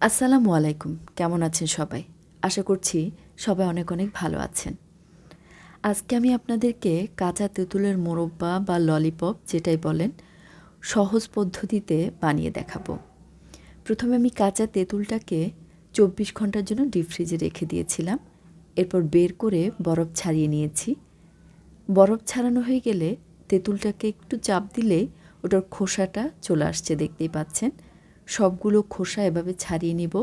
আসসালামু আলাইকুম। কেমন আছেন সবাই? আশা করছি সবাই অনেক অনেক ভালো আছেন। আজকে আমি আপনাদেরকে কাঁচা তেঁতুলের মোরব্বা বা ললিপপ যেটাই বলেন, সহজ পদ্ধতিতে বানিয়ে দেখাবো। প্রথমে আমি কাঁচা তেঁতুলটাকে চব্বিশ ঘণ্টার জন্য ডিপ ফ্রিজে রেখে দিয়েছিলাম। এরপর বের করে বরফ ছাড়িয়ে নিয়েছি। বরফ ছাড়ানো হয়ে গেলে তেঁতুলটাকে একটু চাপ দিলেই ওটার খোসাটা চলে আসছে, দেখতেই পাচ্ছেন। সবগুলো খোসা এভাবে ছাড়িয়ে নিব।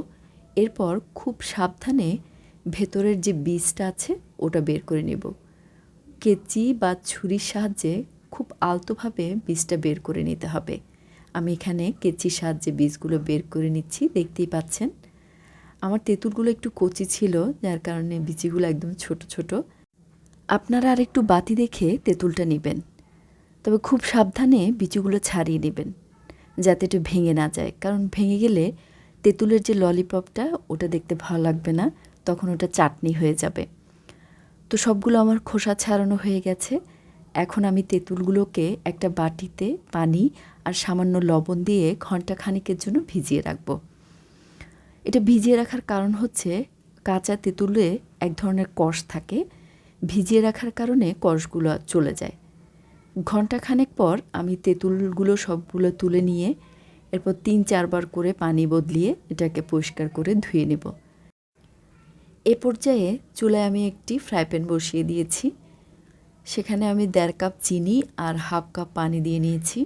এরপর খুব সাবধানে ভেতরের যে বীজটা আছে, ওটা বের করে নেব। কেচি বা ছুরির সাহায্যে খুব আলতোভাবে বীজটা বের করে নিতে হবে। আমি এখানে কেচির সাহায্যে বীজগুলো বের করে নিচ্ছি, দেখতেই পাচ্ছেন। আমার তেঁতুলগুলো একটু কচি ছিল, যার কারণে বিচিগুলো একদম ছোট ছোট। আপনারা আর একটু বাতি দেখে তেঁতুলটা নেবেন। তবে খুব সাবধানে বিচিগুলো ছাড়িয়ে নেবেন। যাতে এটা ভেঙে না যায়। কারণ ভেঙে গেলে তেঁতুলের যে ললিপপটা ওটা দেখতে ভালো লাগবে না, তখন ওটা চাটনি হয়ে যাবে। তো সবগুলো আমার খোসা ছাড়ানো হয়ে গেছে। এখন আমি তেঁতুলগুলোকে একটা বাটিতে পানি আর সামান্য লবণ দিয়ে ঘণ্টা খানিকের জন্য ভিজিয়ে রাখব। এটা ভিজিয়ে রাখার কারণ হচ্ছে কাঁচা তেঁতুলে এক ধরনের কষ থাকে। ভিজিয়ে রাখার কারণে কষগুলো চলে যায়। ঘণ্টা খানেক পর আমি তেঁতুলগুলো সবগুলো তুলে নিয়ে এরপর তিন চারবার করে পানি বদলিয়ে এটাকে পরিষ্কার করে ধুয়ে নেব। এ পর্যায়ে চুলায় আমি একটি ফ্রাই প্যান বসিয়ে দিয়েছি। সেখানে আমি দেড় কাপ চিনি আর হাফ কাপ পানি দিয়ে নিয়েছি।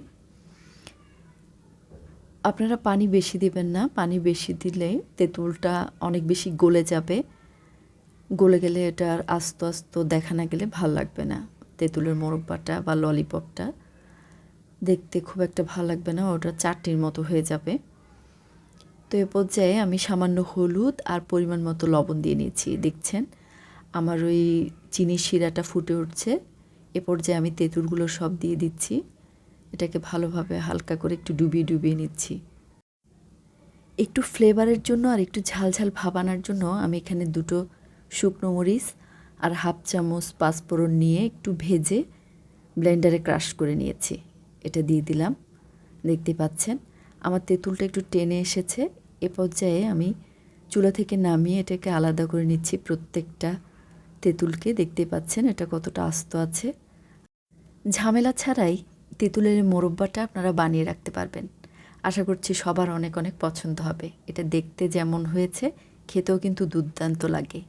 আপনারা পানি বেশি দেবেন না, পানি বেশি দিলে তেঁতুলটা অনেক বেশি গলে যাবে। গলে গেলে এটা আর আস্তে আস্তে দেখা না গেলে ভালো লাগবে না। তেঁতুলের মোরব্বাটা বা ললিপপটা দেখতে খুব একটা ভালো লাগবে না, ওটা চাটনির মতো হয়ে যাবে। তো এ পর্যায়ে আমি সামান্য হলুদ আর পরিমাণ মতো লবণ দিয়ে নিয়েছি, দেখছেন? আমার ওই চিনির শিরাটা ফুটে উঠছে। এ পর্যায়ে আমি তেঁতুলগুলো সব দিয়ে দিচ্ছি। এটাকে ভালোভাবে হালকা করে একটু ডুবিয়ে ডুবিয়ে নিচ্ছি। একটু ফ্লেভারের জন্য আর একটু ঝাল ঝাল ভাব আনার জন্য আমি এখানে দুটো শুকনো মরিচ আর হাফ চামচ পাঁচফোড়ন নিয়ে একটু ভেজে ব্লেন্ডারে ক্রাশ করে নিয়েছি। এটা দিয়ে দিলাম। দেখতে পাচ্ছেন, আমার তেঁতুলটা একটু টেনে এসেছে। এ পর্যায়ে আমি চুলা থেকে নামিয়ে এটাকে আলাদা করে নিচ্ছি প্রত্যেকটা তেঁতুলকে। দেখতে পাচ্ছেন, এটা কতটা আস্ত আছে। ঝামেলা ছাড়াই তেঁতুলের মোরব্বাটা আপনারা বানিয়ে রাখতে পারবেন। আশা করছি সবার অনেক অনেক পছন্দ হবে। এটা দেখতে যেমন হয়েছে, খেতেও কিন্তু দুর্দান্ত লাগে।